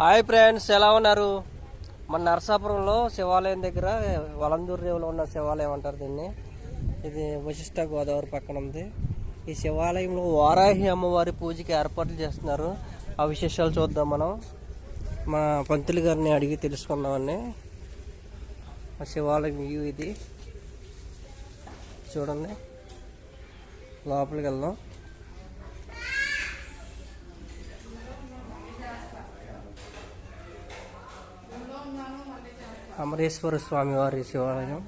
Hi friends ఎలా ఉన్నారు? మన నరసాపురంలో శివాలయం దగ్గర వలందూరు రేవులో ఉన్న శివాలయం అంటారు దీన్ని. ఇది వశిష్ట గోదావరి పక్కన ఉంది ఈ శివాలయంలో వారాహి అమ్మవారి పూజకి ఏర్పాట్లు చేస్తున్నారు. ఆ విశేషాలు చూద్దాం మనం. మా పంతులు గారిని అడిగి తెలుసుకుందామని. ఆ శివాలయం వ్యూ ఇది. చూడండి. లోపలికి వెళ్దాం. అమరేశ్వర స్వామి వారి శివాలయం.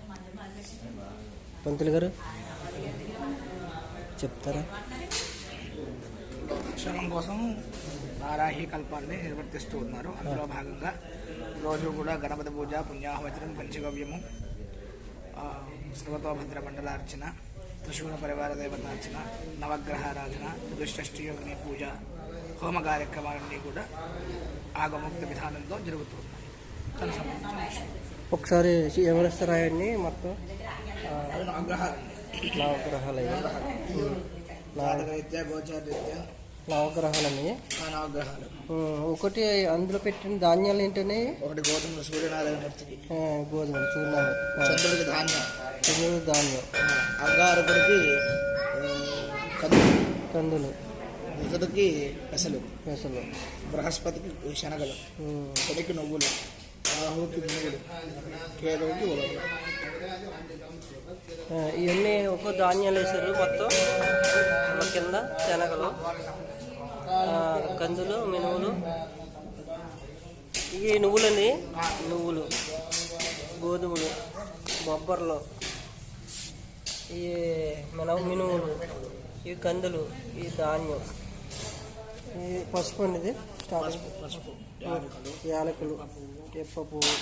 పంతులు గారు చెప్తారా? క్షేమం కోసం వారాహి కల్పాన్ని నిర్వర్తిస్తూ ఉన్నారు. అందులో భాగంగా రోజు కూడా గణపతి పూజ పుణ్యాహవచనం పంచగవ్యము సర్వతోభద్ర మండలార్చన త్రిశూల పరివార దేవతార్చన నవగ్రహారాధన దుష్టష్టి యోగిని పూజ హోమ కార్యక్రమాలన్నీ కూడా ఆగముక్త జరుగుతూ జరుగుతున్నాయి తన సంబంధించిన విషయం. ఒకసారి ఎవరెస్ట్ రాయండి మొత్తం నవగ్రహాలు నవగ్రహాలని నవగ్రహాలు. ఒకటి అందులో పెట్టిన ధాన్యాలు ఏంటని? ఒకటి గోధుమలు సూర్యనారాయణ గోధుమలు చూడాలి చంద్రుడికి ధాన్యం. ధాన్యం. అంగారకుడికి కందులు. కందులు. బుధుడికి పెసలు. పెసలు. బృహస్పతికి శనగలు. శనికి నువ్వులు. ఇవన్నీ ఒక్కో ధాన్యాలు వేసారు మొత్తం. కింద శనగలు కందులు మినువులు ఇవి నువ్వులని నువ్వులు గోధుమలు బొబ్బర్లు ఈ మినవ మినువులు ఇవి కందులు ఈ ధాన్యం ఈ పసుపు అనేది పసుపు యాలకులు యాలకులు ఎప్ప పువ్వు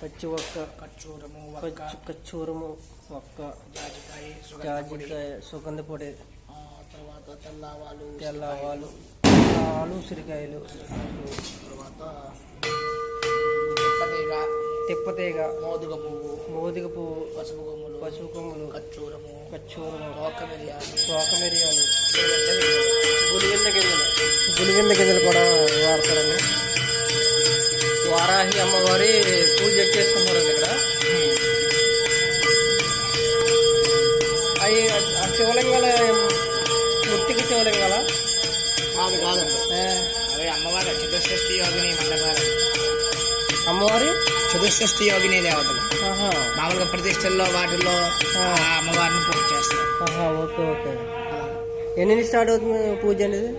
పచ్చి ఒక్క కచ్చూరము వక్క ఒక్క జాజికాయ సుగంధ పొడి. తర్వాత తెల్లవాలు తెల్లవాలు ఆలు ఉసిరికాయలు. తర్వాత తిప్పతీగ. మోదుగ పువ్వు మోదిగ పువ్వు పసుపు కొమ్ములు. పసుపు కొమ్ములు. కచ్చూరము కచ్చూరము తోక మిరియాలు. తోక మిరియాలు. గులివింద గింజలు. గులివింద గింజలు కూడా వాడతారండి. వారాహి అమ్మవారి పూజ చేసుకుంటారండి ఇక్కడ. అవి ఆ శివలింగాల ముట్టికి శివలింగాల? కాదు కాదండి. అవి అమ్మవారి చతుష్షష్ఠి యోగిని మండపాలు. అమ్మవారి? చతుష్షష్ఠి యోగిని దేవతలు మామూలుగా ప్రతిష్టల్లో వాటిల్లో అమ్మవారిని పూజ చేస్తారు ఓకే ఓకే. ఎన్ని స్టార్ట్ అవుతుంది పూజ అనేది?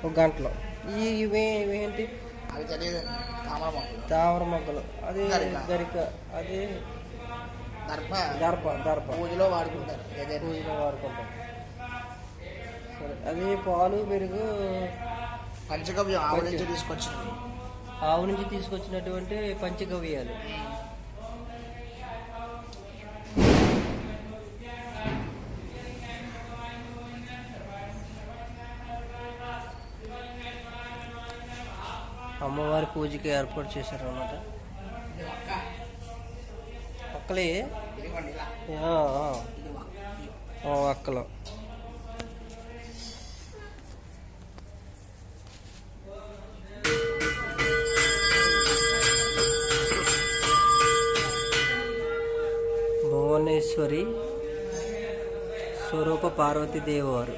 ఒక గంటలో. ఈ ఇవే ఇవేంటి తామర మొక్కలు అది గరిక. అది దర్భ దర్ప దర్ప. పూజలో వాడుకుంటారు. పూజలో వాడుకుంటాం సరే అది పాలు పెరుగు పంచగవ్యం ఆవు నుంచి తీసుకొచ్చినవి ఆవు నుంచి తీసుకొచ్చినటువంటి పంచగవ్యాలు. అమ్మవారి పూజకి ఏర్పాటు చేశారు అన్నమాట అక్కలే అక్కలు భువనేశ్వరి స్వరూప పార్వతీదేవి వారు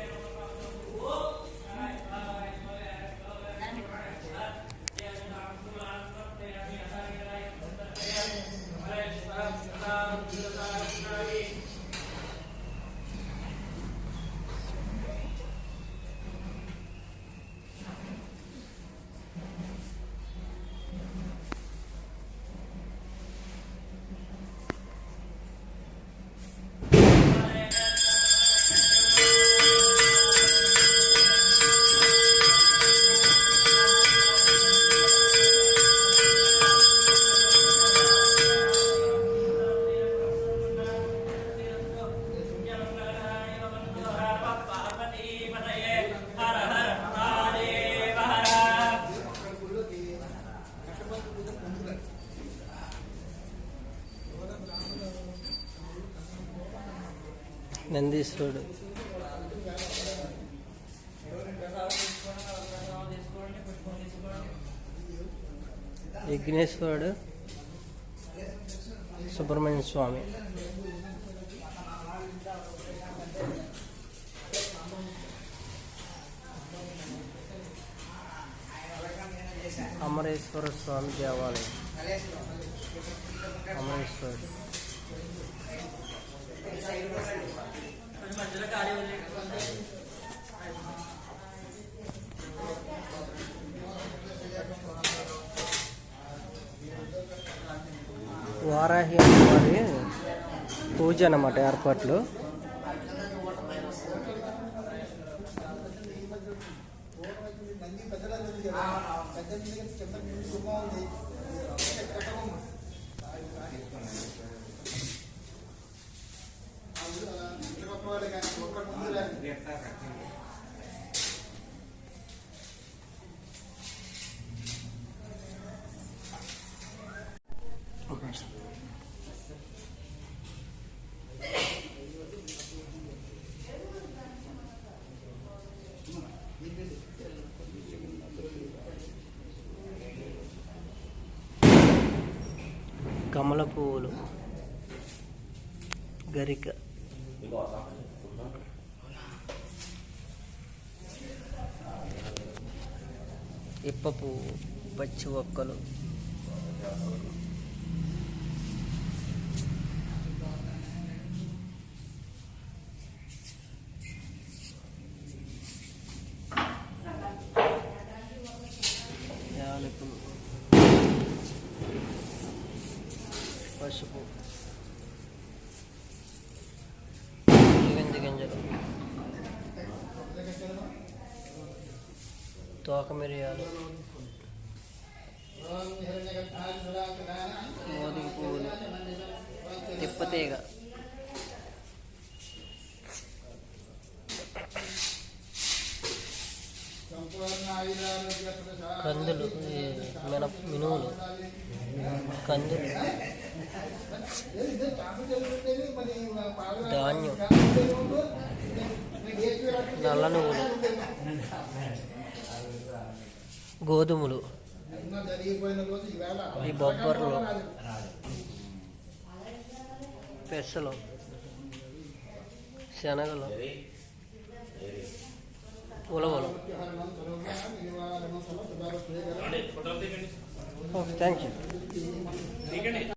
నందీశ్వరుడు. విఘ్నేశ్వరుడు సుబ్రహ్మణ్య స్వామి. అమరేశ్వర స్వామి దేవాలయం. అమరేశ్వరుడు. వారాహి అమ్మవారి పూజ అన్నమాట ఏర్పాట్లు. కమల పువ్వులు గరిక. ఇప్పపు పచ్చి ఒక్కలు. యాలకులు. పసుపు గింజ గింజలు తోక మిరియాలు. పువ్వులు తిప్పతీగ కందులు మినప మిన మినువులు. కందులు. ధాన్యం. నల్ల నువ్వులు. గోధుమలు. ఈ బొబ్బర్లు. పెసలు. శనగలు. ఉలవలు. Okay thank you